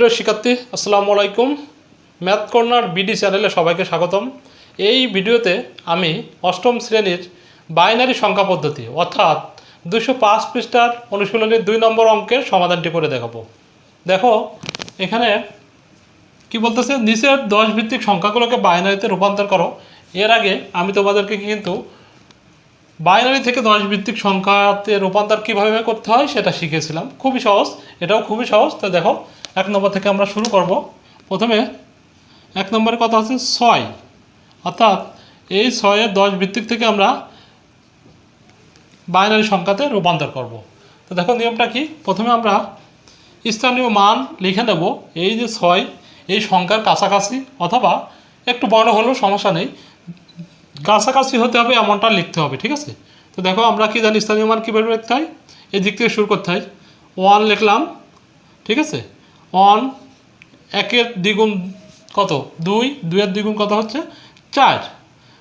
প্রিয় শিক্ষার্থী, আসসালামু আলাইকুম। ম্যাথ কর্নার বিডি চ্যানেলে সবাইকে স্বাগতম। এই ভিডিওতে আমি অষ্টম শ্রেণির বাইনারি সংখ্যা পদ্ধতি, অর্থাৎ দুশো পাঁচ পৃষ্ঠার অনুশীলনের দুই নম্বর অঙ্কের সমাধানটি করে দেখাবো। দেখো, এখানে কি বলতেছে? নিচের দশ ভিত্তিক সংখ্যাগুলোকে বাইনারিতে রূপান্তর করো। এর আগে আমি তোমাদেরকে কিন্তু বাইনারি থেকে দশ ভিত্তিক সংখ্যাতে রূপান্তর কীভাবে করতে হয় সেটা শিখেছিলাম। খুবই সহজ, এটাও খুবই সহজ। তো দেখো এক নম্বর থেকে আমরা শুরু করব। প্রথমে এক নম্বরে কথা হচ্ছে ছয়। অর্থাৎ এই ছয়ের দশ ভিত্তিক থেকে আমরা বাইনারি সংখ্যাতে রূপান্তর করব। তো দেখো, নিয়মটা কি? প্রথমে আমরা স্থানীয় মান লিখে নেব। এই যে ছয়, এই সংখ্যার কাছাকাছি অথবা একটু বড় হলেও সমস্যা নেই। কাছাকাছি হতে হবে এমনটা লিখতে হবে, ঠিক আছে? তো দেখো, আমরা কি জানি স্থানীয় মান কীভাবে লিখতে হয়? এই দিক থেকে শুরু করতে হয়। ওয়ান লিখলাম, ঠিক আছে? ওয়ান একের দ্বিগুণ কত? দুই, দুইয়ের দ্বিগুণ কত হচ্ছে? চার।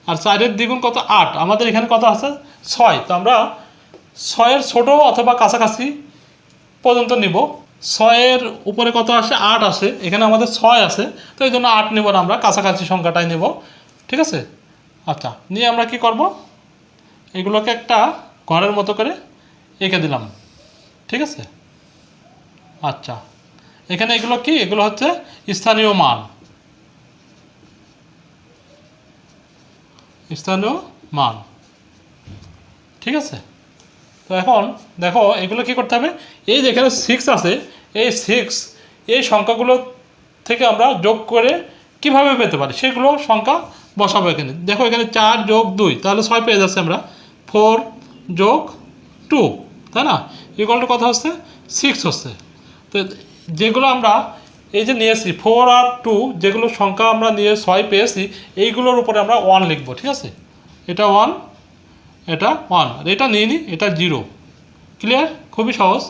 আর চারের দ্বিগুণ কত? আট। আমাদের এখানে কত আছে? ছয়। তো আমরা ছয়ের ছোট অথবা কাছাকাছি পর্যন্ত নিব। ছয়ের উপরে কত আসে? আট আসে। এখানে আমাদের ছয় আছে। তো এই জন্য আট নেব না আমরা। কাছাকাছি সংখ্যাটাই নেব। ঠিক আছে? আচ্ছা নিয়ে আমরা কি করব? এগুলোকে একটা ঘরের মতো করে এঁকে দিলাম। ঠিক আছে? আচ্ছা। এখানে এগুলো কি? এগুলো হচ্ছে স্থানীয় মান স্থানীয় মান ঠিক আছে? তো এখন দেখো, এগুলো কি করতে হবে? এই যে এখানে সিক্স আছে, এই সিক্স এই সংখ্যাগুলো থেকে আমরা যোগ করে কীভাবে পেতে পারি? সেগুলো সংখ্যা বসাবো এখানে। দেখো এখানে চার যোগ দুই, তাহলে ছয় পেয়ে যাচ্ছে আমরা। ফোর যোগ টু তাই না? ইকুয়াল টু কথা হচ্ছে সিক্স হচ্ছে তো যেগুলো আমরা এই যে নিয়ে নিয়েছি ফোর আর টু যেগুলো সংখ্যা আমরা নিয়ে ছয় পেয়েছি, এইগুলোর উপরে আমরা ওয়ান লিখব, ঠিক আছে? এটা ওয়ান এটা ওয়ান আর এটা নিয়ে নিই এটা জিরো ক্লিয়ার খুবই সহজ।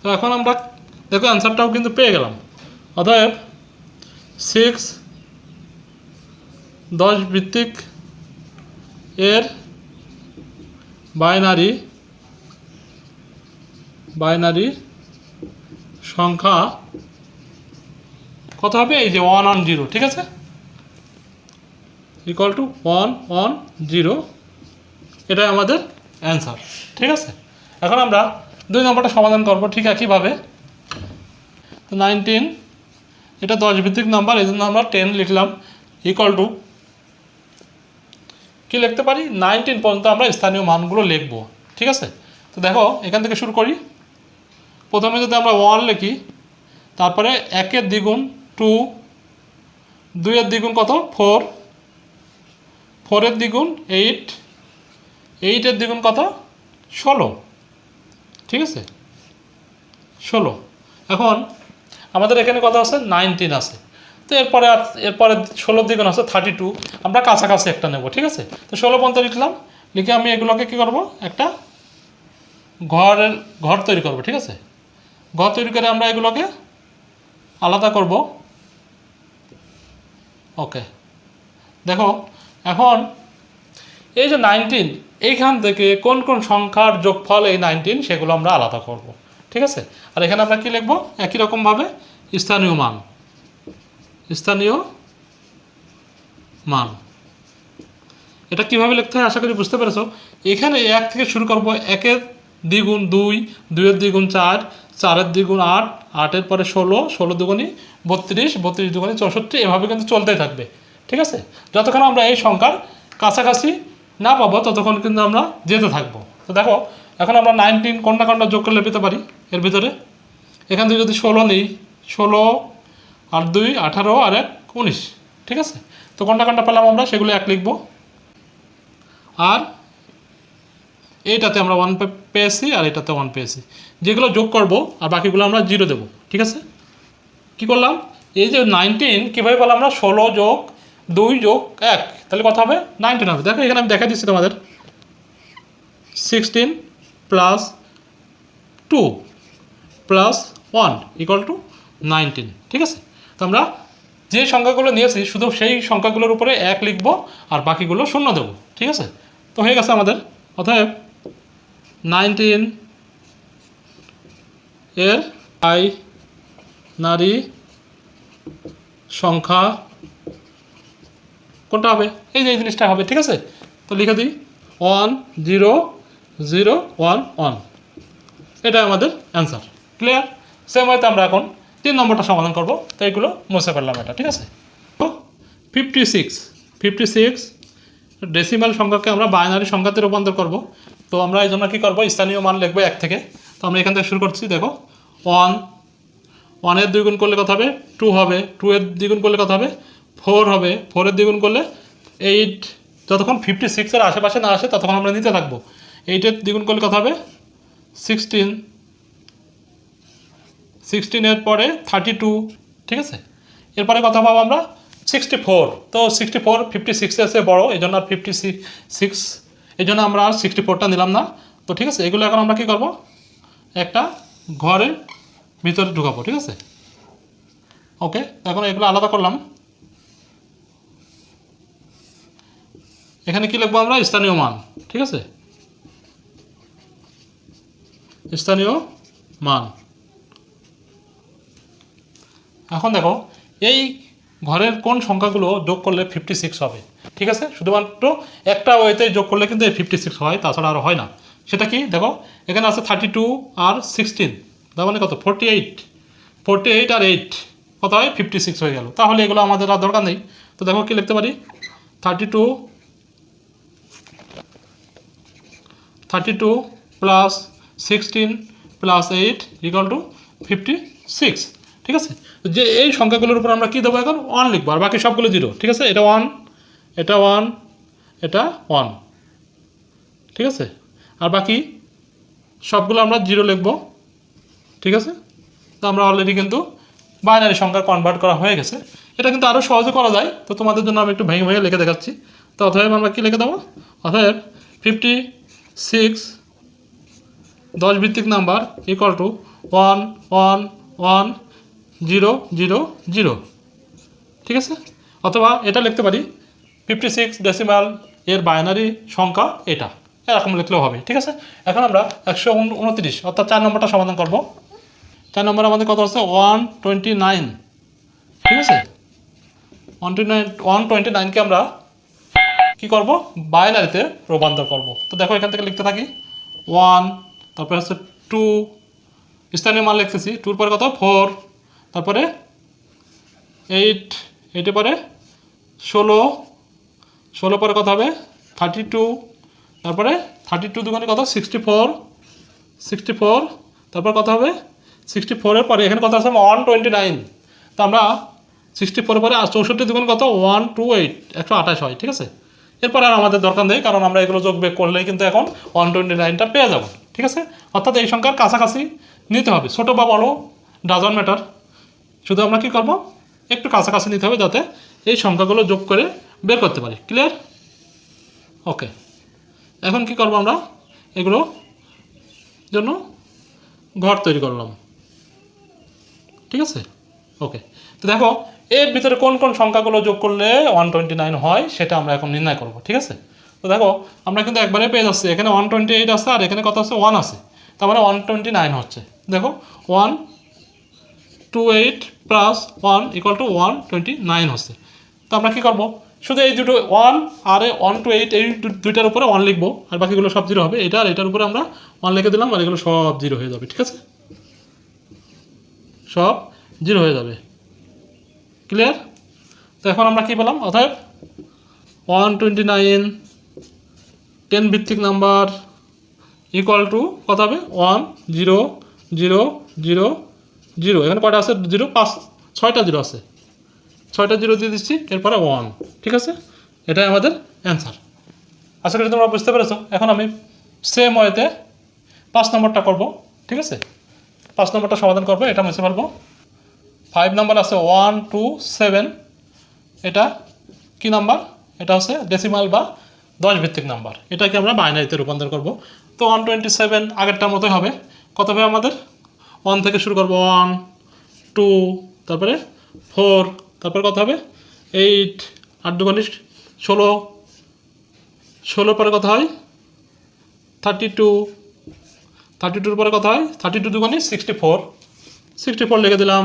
তো এখন আমরা, দেখো অ্যান্সারটাও কিন্তু পেয়ে গেলাম। অতএব সিক্স দশ ভিত্তিক এর বাইনারি বাইনারি সংখ্যা কত হবে? এই যে ওয়ান ওয়ান জিরো ঠিক আছে? Equal to one one zero এটাই আমাদের অ্যান্সার ঠিক আছে? এখন আমরা দুই নম্বরটা সমাধান করব ঠিক একইভাবে। নাইনটিন এটা দশ ভিত্তিক নাম্বার এই জন্য আমরা টেন লিখলাম ইকুয়াল টু কী লিখতে পারি? নাইনটিন পর্যন্ত আমরা স্থানীয় মানগুলো লিখব, ঠিক আছে? তো দেখো, এখান থেকে শুরু করি। প্রথমে যদি আমরা ওয়ান লিখি, তারপরে একের দ্বিগুণ টু দুইয়ের দ্বিগুণ কত? ফোর ফোরের দ্বিগুণ এইট এইটের দ্বিগুণ কত? ষোলো। ঠিক আছে? ষোলো। এখন আমাদের এখানে কত আছে? নাইনটিন আছে। তো এরপরে আর এরপরে ষোলোর দ্বিগুণ আছে থার্টি টু আমরা কাছাকাছি একটা নেব, ঠিক আছে? তো ষোলো পর্যন্ত লিখলাম। লিখে আমি এগুলোকে কী করব? একটা ঘরের, ঘর তৈরি করব, ঠিক আছে? ঘর তৈরি করে আমরা এগুলোকে আলাদা করব। ওকে দেখো, এখন এই যে নাইনটিন, এইখান থেকে কোন কোন সংখ্যার যোগফল এই নাইনটিন, সেগুলো আমরা আলাদা করব। ঠিক আছে? আর এখানে আমরা কি লিখব? একই রকমভাবে স্থানীয় মান। স্থানীয় মান। এটা কীভাবে লিখতে হয় আশা করি বুঝতে পেরেছ। এখানে এক থেকে শুরু করব একের দ্বিগুণ দুই, দুইয়ের দ্বিগুণ চার চারের দ্বিগুণ আট, আটের পরে ষোলো ষোলো দুগুণই বত্রিশ বত্রিশ দুগুণি চৌষট্টি, এভাবে কিন্তু চলতেই থাকবে। ঠিক আছে? যতক্ষণ আমরা এই সংখ্যার কাছাকাছি না পাবো, ততক্ষণ কিন্তু আমরা যেতে থাকব। তো দেখো, এখন আমরা নাইনটিন কোনটা কোনটা যোগ করলে পেতে পারি এর ভিতরে? এখান থেকে যদি ষোলো নিই, ষোলো, আর দুই, আঠারো, আর এক, উনিশ। ঠিক আছে? তো কোনটা কোনটা পেলাম আমরা? সেগুলো এক লিখব। আর এইটাতে আমরা ওয়ান পেয়েছি আর এটাতে ওয়ান পেয়েছি। যেগুলো যোগ করব আর বাকিগুলো আমরা জিরো দেবো, ঠিক আছে? কি করলাম? এই যে নাইনটিন কীভাবে পেলাম আমরা? ষোলো যোগ দুই যোগ এক। তাহলে কথা হবে? নাইনটিন হবে। দেখো, এখানে আমি দেখা দিচ্ছি তোমাদের। Sixteen plus two plus one equal to nineteen ঠিক আছে? তো আমরা যে সংখ্যাগুলো নিয়েছি, শুধু সেই সংখ্যাগুলোর উপরে এক লিখব আর বাকিগুলো শূন্য দেবো, ঠিক আছে? তো হয়ে গেছে আমাদের। অতএব নাইনটিন এর আই নারী সংখ্যা কোনটা হবে? এই যে এই জিনিসটা হবে, ঠিক আছে? তো লিখে দিই। One, zero zero, one one. এটা আমাদের অ্যান্সার। ক্লিয়ার? সেম হয়তো আমরা এখন তিন নম্বরটা সমাধান করব। তো এইগুলো মুছে ফেললাম এটা, ঠিক আছে? Fifty six fifty six decimal সংখ্যাকে আমরা বাইনারি সংখ্যাতে রূপান্তর করব। তো আমরা এই জন্য কী করব? স্থানীয় মান লিখব এক থেকে। তো আমরা এখান থেকে শুরু করছি, দেখো। ওয়ান ওয়ানের দুই গুণ করলে কত হবে? টু হবে। টু এর দ্বিগুণ করলে কত হবে? ফোর হবে। ফোরের দ্বিগুণ করলে এইট যতক্ষণ ফিফটি সিক্সের আশেপাশে না আসে, ততক্ষণ আমরা নিতে থাকব। এইটের দ্বিগুণ করলে কত হবে? সিক্সটিন সিক্সটিনের পরে থার্টি টু ঠিক আছে? এরপরে কথা পাবো আমরা সিক্সটি ফোর তো সিক্সটি ফোর ফিফটি সিক্সে আছে বড়ো, এই জন্য আর ফিফটি সিক্স এই জন্য আমরা আর সিক্সটি ফোরটা নিলাম না। তো ঠিক আছে, এগুলো এখন আমরা কী করব? একটা ঘরের ভিতরে ঢুকাবো, ঠিক আছে? ওকে এখন এগুলো আলাদা করলাম। এখানে কি লিখব আমরা? স্থানীয় মান, ঠিক আছে? স্থানীয় মান। এখন দেখো, এই ঘরের কোন সংখ্যাগুলো যোগ করলে ফিফটি সিক্স হবে? ঠিক আছে? শুধুমাত্র একটা ওয়েতে যোগ করলে কিন্তু ফিফটি সিক্স হয়, তাছাড়া আর হয় না। সেটা কি? দেখো, এখানে আছে থার্টি টু আর সিক্সটিন তার মানে কত? ফোরটি এইট ফোরটি এইট আর এইট কত হয় ফিফটি সিক্স হয়ে গেল। তাহলে এগুলো আমাদের আর দরকার নেই। তো দেখো কি লিখতে পারি? Thirty two thirty two plus sixteen plus eight equal to fifty six ঠিক আছে? যে এই সংখ্যাগুলোর উপর আমরা কী দেবো এখন? ওয়ান লিখব, আর বাকি সবগুলো জিরো ঠিক আছে? এটা ওয়ান এটা ওয়ান এটা ওয়ান ঠিক আছে? আর বাকি সবগুলো আমরা জিরো লিখব, ঠিক আছে? তো আমরা অলরেডি কিন্তু বাইনারি সংখ্যা কনভার্ট করা হয়ে গেছে। এটা কিন্তু আরও সহজে করা যায়, তো তোমাদের জন্য আমি একটু ভেঙে ভেঙে লিখে দেখাচ্ছি। তো অতএব আমরা কী লিখে দেবো? অতএব ফিফটি সিক্স দশ ভিত্তিক number equal to one one one zero zero zero. ঠিক আছে? অথবা এটা লিখতে পারি ফিফটি সিক্স ডেসিমাল এর বাইনারি সংখ্যা এটা। এরকম লিখলেও হবে, ঠিক আছে? এখন আমরা একশো উনত্রিশ, অর্থাৎ চার নম্বরটা সমাধান করব। চার নম্বর আমাদের কত হচ্ছে ওয়ান টোয়েন্টি নাইন ঠিক আছে? One twenty nine one twenty নাইনকে আমরা কী করব? বাইনারিতে রূপান্তর করব। তো দেখো, এখান থেকে লিখতে থাকি। ওয়ান তারপরে হচ্ছে টু স্থানীয় মান লিখতেছি। টুর পরে কত? ফোর তারপরে এইট এইটের পরে ষোলো ষোলো পরে কত হবে? থার্টি টু তারপরে থার্টি টু দুগুণে কত? সিক্সটি ফোর সিক্সটি ফোর তারপর কত হবে? সিক্সটি ফোরের পরে এখানে কত আছে? ওয়ান টোয়েন্টি নাইন তো আমরা সিক্সটি ফোরের পরে আর চৌষট্টি দুগুণ কত? ওয়ান টু এইট একশো আঠাশ হয়, ঠিক আছে? এরপর আর আমাদের দরকার নেই, কারণ আমরা এগুলো যোগ বেগ করলেই কিন্তু এখন ওয়ান টোয়েন্টি নাইনটা পেয়ে যাব, ঠিক আছে? অর্থাৎ এই সংখ্যার কাছাকাছি নিতে হবে। ছোটো বা বড়ো ডাজন ম্যাটার শুধু আমরা কী করব? একটু কাছাকাছি নিতে হবে যাতে এই সংখ্যাগুলো যোগ করে বের করতে পারি। ক্লিয়ার ওকে এখন কি করব আমরা? এগুলো জন্য ঘর তৈরি করলাম। ঠিক আছে? ওকে তো দেখো, এর ভিতরে কোন কোন সংখ্যাগুলো যোগ করলে ওয়ান টোয়েন্টি নাইন হয়, সেটা আমরা এখন নির্ণয় করব। ঠিক আছে? তো দেখো, আমরা কিন্তু একবারে পেয়ে যাচ্ছি। এখানে ওয়ান টোয়েন্টি এইট আছে আর এখানে কত আছে? ওয়ান আছে। তার মানে ওয়ান টোয়েন্টি নাইন হচ্ছে। দেখো one two eight plus one equal to one twenty nine হচ্ছে। তো আমরা কী করব? শুধু এই দুটো ওয়ান আর ওয়ান টু এইট এই দুইটার উপরে ওয়ান লিখব, আর বাকিগুলো সব জিরো হবে। এটা আর এটার উপরে আমরা ওয়ান লিখে দিলাম, আর এগুলো সব জিরো হয়ে যাবে, ঠিক আছে? সব জিরো হয়ে যাবে। ক্লিয়ার তো এখন আমরা কী পেলাম? অর্থাৎ ওয়ান টোয়েন্টি নাইন টেন ভিত্তিক নাম্বার ইকুয়াল টু কত হবে? One zero zero zero zero, এখানে কয়টা আছে? জিরো, পাঁচ, ছয়টা জিরো আছে। ছয়টা জিরো দিয়ে দিচ্ছি, এরপরে ওয়ান ঠিক আছে? এটাই আমাদের অ্যান্সার আশা করি তোমরা বুঝতে পেরেছ। এখন আমি সেম ওয়েতে পাঁচ নম্বরটা করব, ঠিক আছে? পাঁচ নম্বরটা সমাধান করব, এটা মুছে ফেলব। ফাইভ নাম্বার আছে ওয়ান টু সেভেন এটা কি নাম্বার এটা হচ্ছে ডেসিমাল বা দশ ভিত্তিক নাম্বার এটাকে আমরা বাইনারিতে রূপান্তর করব। তো ওয়ান টোয়েন্টি সেভেন আগেরটার মতোই হবে। কত হবে আমাদের? ওয়ান থেকে শুরু করব ওয়ান টু তারপরে ফোর তারপরে কত হবে? এইট আট দুগুণি ষোলো ষোলোর পরে কত হয়? থার্টি টু থার্টি টুর পরে কত হয়? থার্টি টু দুগুণি সিক্সটি ফোর সিক্সটি ফোর লিখে দিলাম।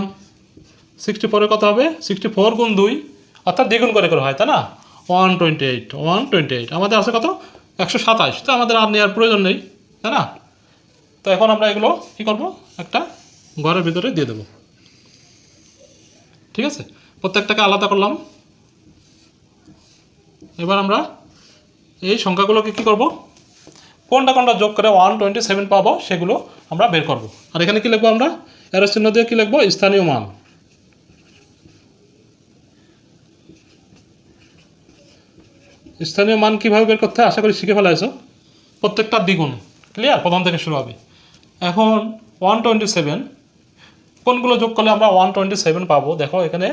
সিক্সটি ফোরে কত হবে? সিক্সটি ফোর গুণ দুই, অর্থাৎ দ্বিগুণ করে করে হয়, তাই না? One twenty eight one twenty eight আমাদের আছে কত? একশো সাতাশ, তো আমাদের আর নেওয়ার প্রয়োজন নেই, তাই না? তো এখন আমরা এগুলো কী করব? একটা ঘরের ভিতরে দিয়ে দেবো। ঠিক আছে? প্রত্যেকটাকে আলাদা করলাম। এবার আমরা এই সংখ্যাগুলোকে কী করব? কোনটা কোনটা যোগ করে ওয়ান টোয়েন্টি সেভেন পাবো, সেগুলো আমরা বের করব। আর এখানে কী লিখব আমরা? এর চিহ্ন দিয়ে কী লিখব? স্থানীয় মান। স্থানীয় মান কীভাবে বের করতে আশা করি শিখে ফেলাইছো। প্রত্যেকটা দ্বিগুণ। ক্লিয়ার প্রথম থেকে শুরু হবে। এখন ওয়ান টোয়েন্টি সেভেন কোনগুলো যোগ করলে আমরা ওয়ান টোয়েন্টি সেভেন পাবো? দেখো, এখানে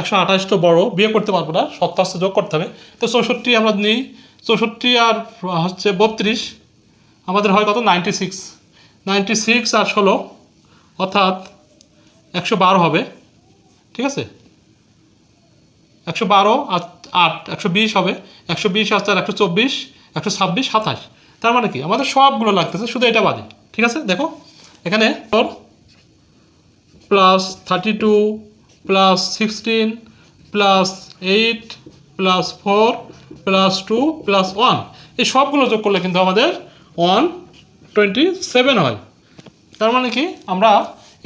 একশো আঠাশটা বড় বিয়ে করতে পারব না সত্তর যোগ করতে হবে। তো চৌষট্টি আমরা নিই, চৌষট্টি আর হচ্ছে বত্রিশ, আমাদের হয় কত? নাইনটি সিক্স নাইনটি সিক্স আর ষোলো, অর্থাৎ একশো বারো হবে। ঠিক আছে? একশো বারো আর আট, একশো বিশ হবে। একশো বিশ আর চার, একশো চব্বিশ, একশো ছাব্বিশ, সাতাশ। তার মানে কি? আমাদের সবগুলো লাগতেছে, শুধু এটা বাদে। ঠিক আছে? দেখো, এখানে four plus thirty two plus sixteen plus eight plus four plus two plus one এই সবগুলো যোগ করলে কিন্তু আমাদের ওয়ান টোয়েন্টি সেভেন হয়। তার মানে কি? আমরা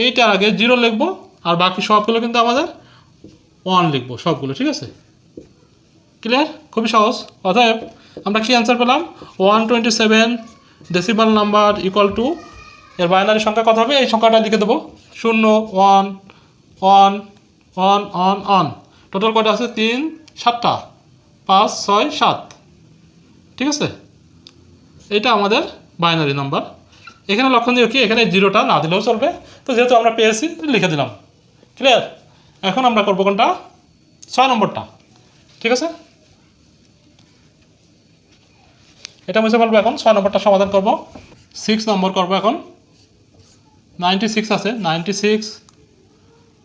এইটার আগে জিরো লিখব আর বাকি সবগুলো কিন্তু আমাদের ওয়ান লিখব, সবগুলো, ঠিক আছে? ক্লিয়ার খুবই সহজ। অতএব আমরা কি অ্যান্সার পেলাম? One twenty seven decimal number equal to এর বাইনারি সংখ্যা কত হবে? এই সংখ্যাটা লিখে দেবো। শূন্য one one one one one total কটা আছে? তিন, সাতটা। পাঁচ, ছয়, সাত। ঠিক আছে? এটা আমাদের বাইনারি নাম্বার এখানে লক্ষণীয় কি? এখানে জিরোটা না দিলেও চলবে। তো যেহেতু আমরা পেয়েছি, লিখে দিলাম। ক্লিয়ার এখন আমরা করব কোনটা? ছয় নম্বরটা। ঠিক আছে? এটা বুঝতে পারব এখন, ছয় নম্বরটা সমাধান করব। সিক্স নম্বর করব এখন। নাইনটি সিক্স আছে নাইনটি সিক্স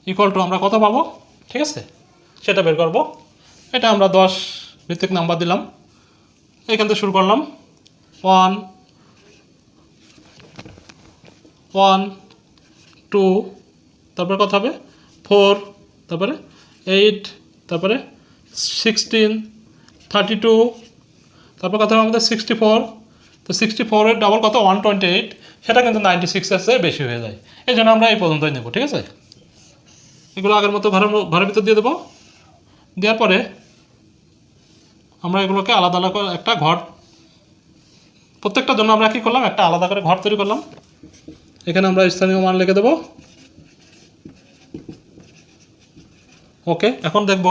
ইকুয়াল টু আমরা কত পাবো? ঠিক আছে, সেটা বের করব। এটা আমরা দশ ভিত্তিক নাম্বার দিলাম। এখান থেকে শুরু করলাম। ওয়ান ওয়ান টু তারপরে কত হবে? ফোর তারপরে এইট তারপরে সিক্সটিন থার্টি টু তারপর কথা আমাদের সিক্সটি ফোর তো সিক্সটি ফোরের ডাবল কত? ওয়ান টোয়েন্টি এইট সেটা কিন্তু নাইনটি সিক্সের চেয়ে বেশি হয়ে যায়। এই জন্য আমরা এই পর্যন্তই নেব, ঠিক আছে? এগুলো আগের মতো ঘরের ঘরের ভিতর দিয়ে দেবো। দেওয়ার পরে আমরা এগুলোকে আলাদা আলাদা করে একটা ঘর, প্রত্যেকটার জন্য আমরা কী করলাম? একটা আলাদা করে ঘর তৈরি করলাম। এখানে আমরা স্থানীয় মান লিখে দেবো। ওকে, এখন দেখব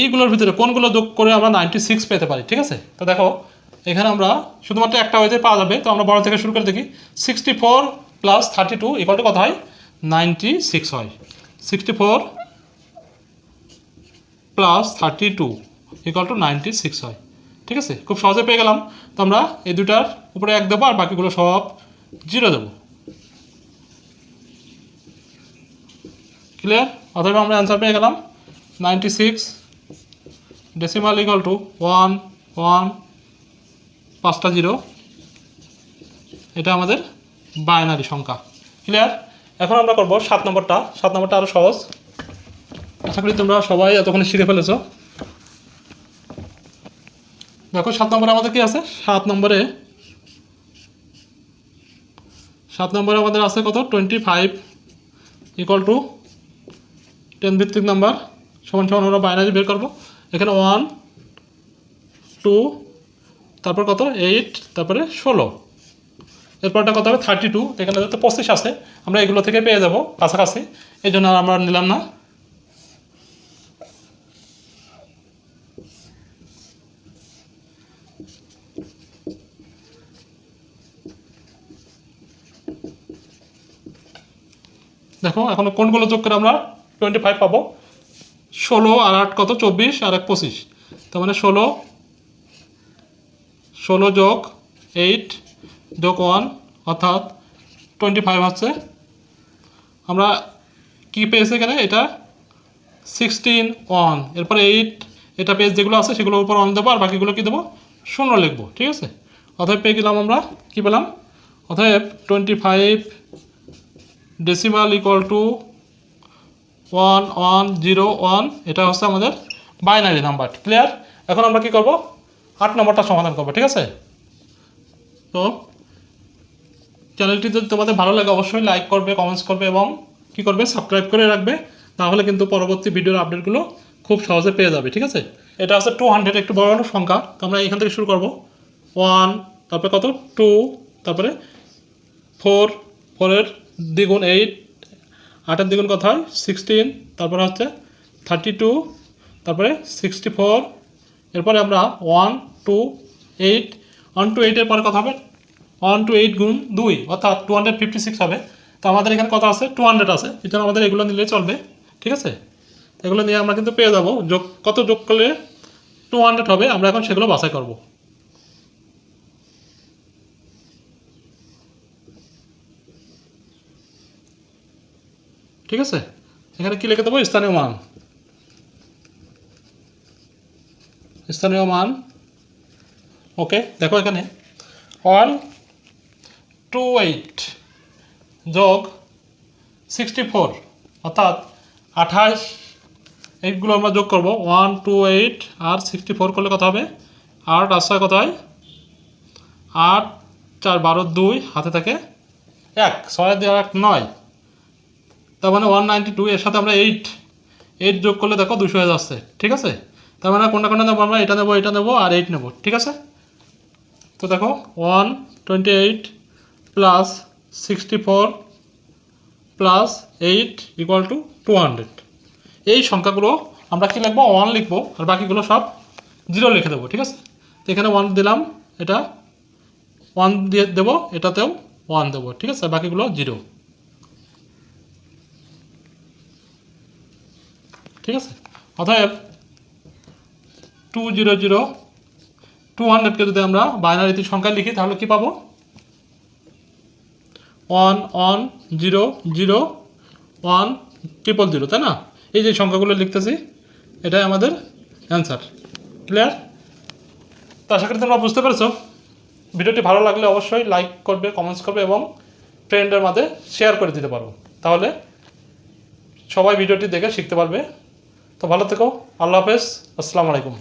এইগুলোর ভিতরে কোনগুলো যোগ করে আমরা নাইনটি সিক্স পেতে পারি, ঠিক আছে? তো দেখো, এখানে আমরা শুধুমাত্র একটা ওয়েতে পাওয়া যাবে, তো আমরা বড় থেকে শুরু করে দেখি। Sixty four plus thirty two equal to কত হয়? নাইনটি সিক্স হয়। Sixty four plus thirty two equal to ninety six হয়। ঠিক আছে? খুব সহজে পেয়ে গেলাম। তো আমরা এই দুটার উপরে এক দেবো আর বাকিগুলো সব জিরো দেবো। ক্লিয়ার অথবা আমরা অ্যান্সার পেয়ে গেলাম। Ninety six decimal equal to one one পাঁচটা জিরো এটা আমাদের বাইনারি সংখ্যা। ক্লিয়ার এখন আমরা করব সাত নম্বরটা। সাত নম্বরটা আরও সহজ। আশা করি তোমরা সবাই এতক্ষণে শিখে ফেলেছ। দেখো, সাত নম্বরে আমাদের কি আছে? সাত নম্বরে সাত নম্বরে আমাদের আছে কত? Twenty five equal to ten ভিত্তিক নাম্বার সমান সমান আমরা বাইনারি বের করব। এখানে ওয়ান টু তারপর কত? এইট তারপরে ষোলো। এরপরটা কত হবে? থার্টি টু এখানে তো পঁচিশ আছে, আমরা এগুলো থেকে পেয়ে যাব কাছাকাছি। এই জন্য আমরা নিলাম না। দেখো, এখন কোনগুলো যোগ করে আমরা টোয়েন্টি ফাইভ পাবো? ষোলো আর আট কত? চব্বিশ আর এক পঁচিশ। তার মানে ষোলো ষোলো যোগ এইট যোগ ওয়ান অর্থাৎ টোয়েন্টি ফাইভ হচ্ছে। আমরা কি পেয়েছি এখানে? এটা সিক্সটিন ওয়ান এরপরে এইট এটা পেজ যেগুলো আছে, সেগুলোর উপর অন দেবো, আর বাকিগুলো কী দেবো? শূন্য লিখব, ঠিক আছে? অতএব পেয়ে গেলাম আমরা, কী পেলাম? অতএব twenty five decimal equal to one one zero one এটা হচ্ছে আমাদের বাইনারি নাম্বার ক্লিয়ার এখন আমরা কি করব? আট নম্বরটা সমাধান করব, ঠিক আছে? তো চ্যানেলটি যদি তোমাদের ভালো লাগে, অবশ্যই লাইক করবে কমেন্টস করবে এবং কি করবে? সাবস্ক্রাইব করে রাখবে, তাহলে কিন্তু পরবর্তী ভিডিওর আপডেটগুলো খুব সহজে পেয়ে যাবে, ঠিক আছে? এটা হচ্ছে টু হান্ড্রেড একটু বড় বড় সংখ্যা। তো আমরা এখান থেকে শুরু করব। ওয়ান তারপরে কত? টু তারপরে ফোর ফোরের দ্বিগুণ এইট আটের দ্বিগুণ কত হয়? সিক্সটিন তারপরে হচ্ছে থার্টি টু তারপরে সিক্সটি ফোর এরপরে আমরা one two eight one two এইটের পরে কত হবে? ওয়ান টু এইট গুণ দুই, অর্থাৎ টু হান্ড্রেড ফিফটি সিক্স হবে। তো আমাদের এখানে কত আছে? টু হান্ড্রেড আছে। এই জন্য আমাদের এগুলো নিলে চলবে। ঠিক আছে? এগুলো নিয়ে আমরা কিন্তু পেয়ে যাব। যোগ কত যোগ করলে টু হান্ড্রেড হবে? আমরা এখন সেগুলো বাছাই করব। ঠিক আছে? এখানে কি লিখে দেবো? স্থানীয় মান। স্থানীয় মান। ওকে, দেখো এখানে। ওয়ান টু এইট যোগ সিক্সটি ফোর, অর্থাৎ আঠাশ, এইটগুলো আমরা যোগ করব। ওয়ান, টু, এইট, আর সিক্সটি ফোর করলে কত হবে? আট, আর ছয় কত হয়? আট, চার, বারো, দুই, হাতে থাকে এক। ছয় দিয়ে এক, নয়। তার মানে ওয়ান নাইনটি টু এর সাথে আমরা এইট এইট যোগ করলে দেখো দুশো হয়ে যাচ্ছে, ঠিক আছে? তার মানে কোনটা কোনটা নেব আমরা? এটা নেব এটা নেব আর এইট নেব, ঠিক আছে? তো দেখো one twenty eight plus sixty four plus eight equal to two hundred এই সংখ্যাগুলো আমরা কী লিখব? ওয়ান লিখব আর বাকিগুলো সব জিরো লিখে দেবো, ঠিক আছে? তো এখানে ওয়ান দিলাম, এটা ওয়ান দিয়ে দেবো, এটাতেও ওয়ান দেবো, ঠিক আছে? বাকিগুলো জিরো ঠিক আছে? অতএব টু জিরো জিরো টু হান্ড্রেডকে যদি আমরা বাইনারিতে সংখ্যায় লিখি, তাহলে কি পাবো? One one zero zero one triple zero তাই না? এই যে সংখ্যাগুলো লিখতেছি, এটাই আমাদের অ্যান্সার ক্লিয়ার তো আশা করি তোমরা বুঝতে পেরেছ। ভিডিওটি ভালো লাগলে অবশ্যই লাইক করবে কমেন্টস করবে এবং ফ্রেন্ডের মাঝে শেয়ার করে দিতে পারো। তাহলে সবাই ভিডিওটি দেখে শিখতে পারবে। তো ভালো থেকো আল্লাহ হাফেজ আসসালামু আলাইকুম।